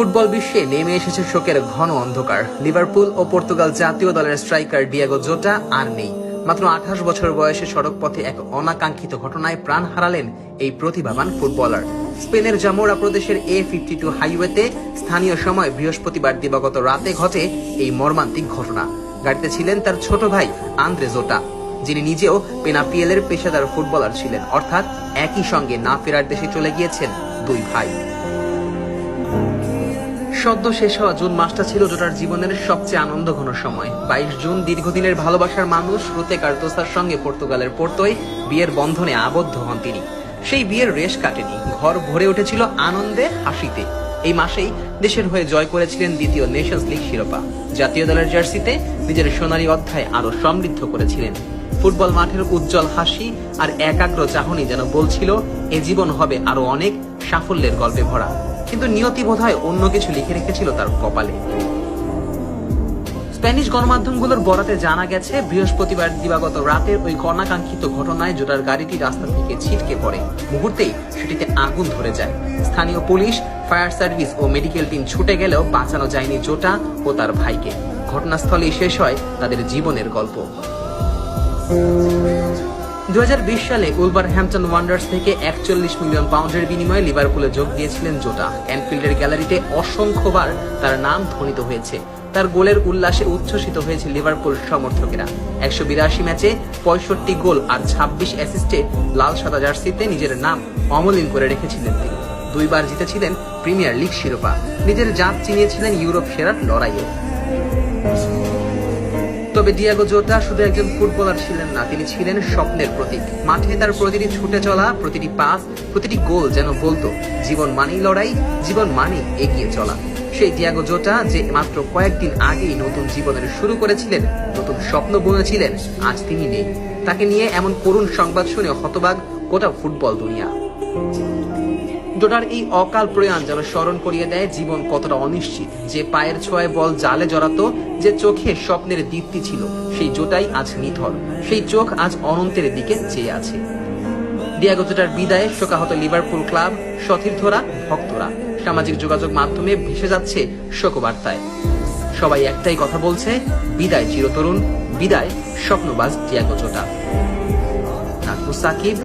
Football বিশ্বে নেমে এসেছে শোকের ঘন অন্ধকার। লিভারপুল ও পর্তুগাল জাতীয় দলের স্ট্রাইকার ডিয়াগো জোটা আর নেই। মাত্র আঠাশ বছর বয়সে সড়ক পথে এক অনাকাঙ্ক্ষিত ঘটনায় প্রাণ হারালেন এই প্রতিভাবান ফুটবলার। স্পেনের জামোরা প্রদেশের এ ফিফটি টু হাইওয়েতে স্থানীয় সময় বৃহস্পতিবার দিবাগত রাতে ঘটে এই মর্মান্তিক ঘটনা। গাড়িতে ছিলেন তার ছোট ভাই আন্দ্রে জোটা, যিনি নিজেও পেনাপিয়েলের পেশাদার ফুটবলার ছিলেন। অর্থাৎ একই সঙ্গে না ফেরার দেশে চলে গিয়েছেন দুই ভাই। সদ্য শেষ হওয়া জুন মাসটা ছিল জোটার জীবনের সবচেয়ে আনন্দ ঘন সময়। বাইশ জুন দীর্ঘদিনের ভালোবাসার মানুষ রুতে কার্তোসার সঙ্গে পর্তুগালের পোর্তোয় বিয়ের বন্ধনে আবদ্ধ হন তিনি। সেই বিয়ের রেশ কাটেনি, ঘর ভরে উঠেছিল আনন্দে, হাসিতে। এই মাসেই দেশের হয়ে জয় করেছিলেন দ্বিতীয় নেশনস লিগ শিরোপা। জাতীয় দলের জার্সিতে নিজের সোনালী অধ্যায় আরও সমৃদ্ধ করেছিলেন। ফুটবল মাঠের উজ্জ্বল হাসি আর একাগ্র চাহনি যেন বলছিল, এ জীবন হবে আরও অনেক সাফল্যের গল্পে ভরা। কিন্তু নিয়তি বোধহয় অন্য কিছু লিখে রেখেছিল তার কপালে। স্প্যানিশ গণমাধ্যমগুলোর বরাতে জানা গেছে, বৃহস্পতিবার দিবাগত রাতের ওই কর্ণাকাঙ্ক্ষিত ঘটনায় জোটার গাড়িটি রাস্তা থেকে ছিটকে পড়ে। মুহূর্তেই সেটিতে আগুন ধরে যায়। স্থানীয় পুলিশ, ফায়ার সার্ভিস ও মেডিকেল টিম ছুটে গেলেও বাঁচানো যায়নি জোটা ও তার ভাইকে। ঘটনাস্থলেই শেষ হয় তাদের জীবনের গল্প। দুহাজার বিশ সালে উলবার হ্যাম্পটন ওয়ান্ডার্স থেকে একচল্লিশ মিলিয়ন পাউন্ডের বিনিময়ে লিভারপুলে যোগ দিয়েছিলেন জোটা। অ্যানফিল্ডের গ্যালারিতে অসংখ্যবার তার নাম ধ্বনিত হয়েছে। তার গোলের উল্লাসে উচ্ছ্বসিত হয়েছে লিভারপুল সমর্থকেরা। একশো বিরাশি ম্যাচে পঁয়ষট্টি গোল আর ছাব্বিশ অ্যাসিস্টে লাল সাদা জার্সিতে নিজের নাম অমলিন করে রেখেছিলেন তিনি। দুইবার জিতেছিলেন প্রিমিয়ার লিগ শিরোপা। নিজের জাত চিনিয়েছিলেন ইউরোপ সেরার লড়াইয়ে। তবে ডিয়াগো জোটা শুধু একজন ফুটবলার ছিলেন না, তিনি ছিলেন স্বপ্নের প্রতীক। মাঠে তার প্রতিটি ছুটে চলা, প্রতিটি পাস, প্রতিটি গোল যেন বলতো, জীবন মানেই লড়াই, জীবন মানেই এগিয়ে চলা। সেই ডিয়াগো জোটা যে মাত্র কয়েকদিন আগেই নতুন জীবনের শুরু করেছিলেন, নতুন স্বপ্ন বুনেছিলেন, আজ তিনি নেই। তাকে নিয়ে এমন করুণ সংবাদ শুনে হতবাগ গোটা ফুটবল দুনিয়া। জোটার এই অকাল প্রয়াণ যেন স্মরণ করিয়ে দেয় জীবন কতটা অনিশ্চিত। যে পায়ের ছোঁয়ায় বল জালে জড়াতো, যে চোখে স্বপ্নের দীপ্তি ছিল, সেই জোটাই আজ নিথর। সেই চোখ আজ অনন্তের দিকে চেয়ে আছে। ডিয়াগো জোটার বিদায়ে শোকাহত লিভারপুল ক্লাব সতীর্থরা ভক্তরা। সামাজিক যোগাযোগ মাধ্যমে ভেসে যাচ্ছে শোকবার্তায়। সবাই একটাই কথা বলছে, বিদায় চিরতরুণ, বিদায় স্বপ্নবাজ ডিয়াগো জোটা। সাকিব।